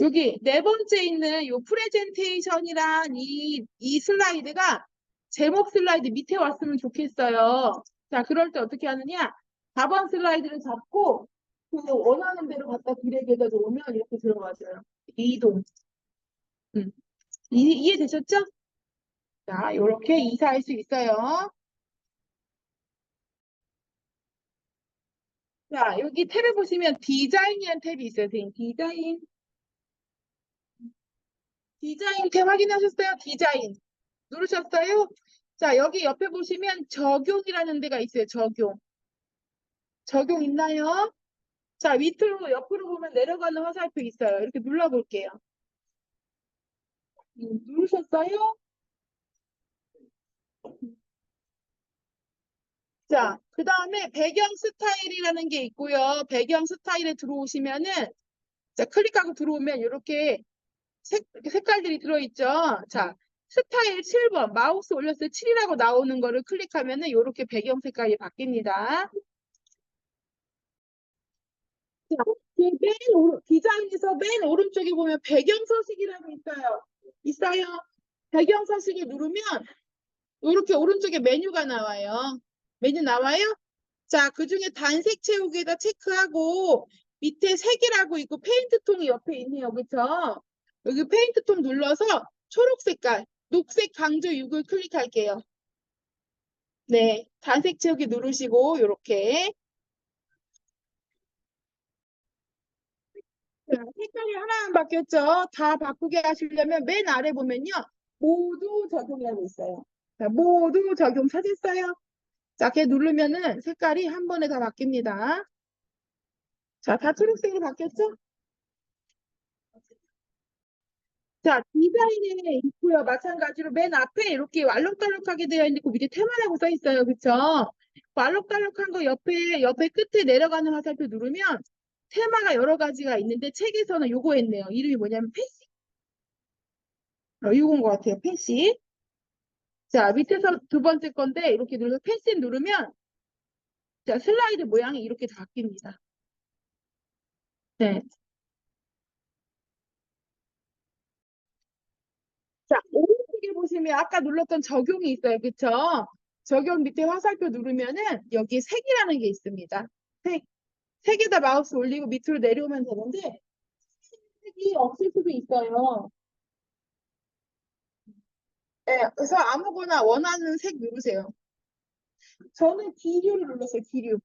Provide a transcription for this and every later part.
여기 네 번째 있는 요 프레젠테이션이란 이, 이 슬라이드가 제목 슬라이드 밑에 왔으면 좋겠어요. 자, 그럴 때 어떻게 하느냐? 4번 슬라이드를 잡고 그 원하는 대로 갖다 드래그해서 놓으면 이렇게 들어가져요. 이동. 음. 이, 이해되셨죠? 자, 요렇게 이사할 수 있어요. 자, 여기 탭에 보시면 디자인이라는 탭이 있어요. 선생님. 디자인. 디자인 탭 확인하셨어요? 디자인. 누르셨어요? 자, 여기 옆에 보시면 적용이라는 데가 있어요. 적용. 적용 있나요? 자, 밑으로 옆으로 보면 내려가는 화살표 있어요. 이렇게 눌러볼게요. 음, 누르셨어요? 자, 그 다음에 배경 스타일이라는 게 있고요. 배경 스타일에 들어오시면은, 자, 클릭하고 들어오면 이렇게 색, 색깔들이 들어있죠. 자, 스타일 7번, 마우스 올렸을 때 7이라고 나오는 거를 클릭하면 은 이렇게 배경 색깔이 바뀝니다. 자, 그맨 오른, 디자인에서 맨 오른쪽에 보면 배경 서식이라고 있어요. 있어요. 배경 서식을 누르면 이렇게 오른쪽에 메뉴가 나와요. 메뉴 나와요? 자, 그 중에 단색 채우기에다 체크하고 밑에 색이라고 있고 페인트 통이 옆에 있네요. 그쵸? 여기 페인트 통 눌러서 초록 색깔, 녹색 강조 6을 클릭할게요. 네, 단색 채우기 누르시고 이렇게 자, 색깔이 하나만 바뀌었죠? 다 바꾸게 하시려면 맨 아래 보면요. 모두 적용이라고 있어요. 자, 모두 적용 찾았어요? 자, 걔 누르면은 색깔이 한 번에 다 바뀝니다. 자, 다 초록색으로 바뀌었죠? 자, 디자인에 있고요. 마찬가지로 맨 앞에 이렇게 알록달록하게 되어 있는 그 밑에 테마라고 써 있어요. 그쵸? 그 알록달록한 거 옆에, 옆에 끝에 내려가는 화살표 누르면 테마가 여러 가지가 있는데 책에서는 요거 했네요. 이름이 뭐냐면 패시. 어, 요건 것 같아요. 패시. 자, 밑에서 두 번째 건데 이렇게 눌러서 패시 누르면 자, 슬라이드 모양이 이렇게 다 바뀝니다. 네. 자, 오른쪽에 보시면 아까 눌렀던 적용이 있어요. 그쵸? 적용 밑에 화살표 누르면은 여기 색이라는 게 있습니다. 색. 색에다 마우스 올리고 밑으로 내려오면 되는데 색이 없을 수도 있어요. 네, 그래서 아무거나 원하는 색 누르세요. 저는 기류를 눌렀어요. 기류.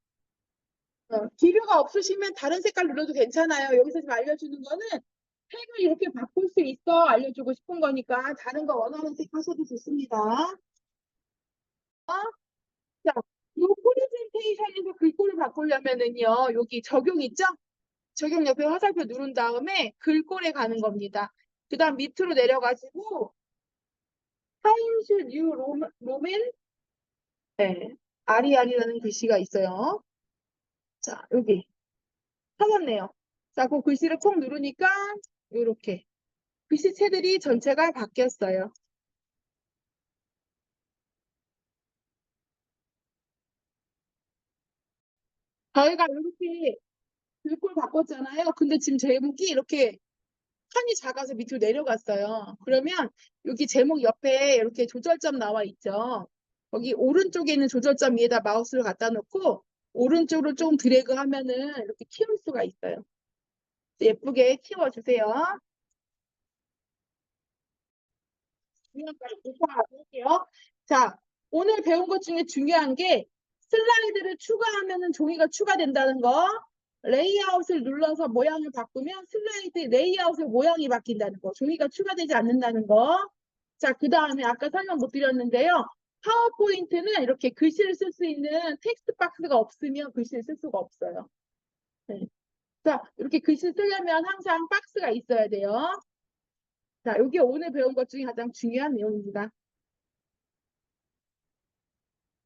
어, 기류가 없으시면 다른 색깔 눌러도 괜찮아요. 여기서 지금 알려주는 거는 색을 이렇게 바꿀 수 있어 알려주고 싶은 거니까 다른 거 원하는 색 하셔도 좋습니다. 어? 자, 이 프레젠테이션에서 글꼴을 바꾸려면은요, 여기 적용 있죠? 적용 옆에 화살표 누른 다음에 글꼴에 가는 겁니다. 그 다음 밑으로 내려가지고 타임스 뉴 로맨 네, 아리아리라는 글씨가 있어요. 자, 여기 찾았네요. 자, 그 글씨를 콕 누르니까 이렇게 글씨체들이 전체가 바뀌었어요. 저희가 이렇게 글꼴 바꿨잖아요. 근데 지금 제목이 이렇게 칸이 작아서 밑으로 내려갔어요. 그러면 여기 제목 옆에 이렇게 조절점 나와 있죠. 여기 오른쪽에 있는 조절점 위에다 마우스를 갖다 놓고 오른쪽으로 좀 드래그 하면은 이렇게 키울 수가 있어요. 예쁘게 키워주세요. 볼게요. 자, 오늘 배운 것 중에 중요한 게 슬라이드를 추가하면은 종이가 추가된다는 거. 레이아웃을 눌러서 모양을 바꾸면 슬라이드 레이아웃의 모양이 바뀐다는 거. 종이가 추가되지 않는다는 거. 자, 그 다음에 아까 설명 못 드렸는데요. 파워포인트는 이렇게 글씨를 쓸 수 있는 텍스트 박스가 없으면 글씨를 쓸 수가 없어요. 네. 자, 이렇게 글씨 쓰려면 항상 박스가 있어야 돼요. 자, 여기 오늘 배운 것 중에 가장 중요한 내용입니다.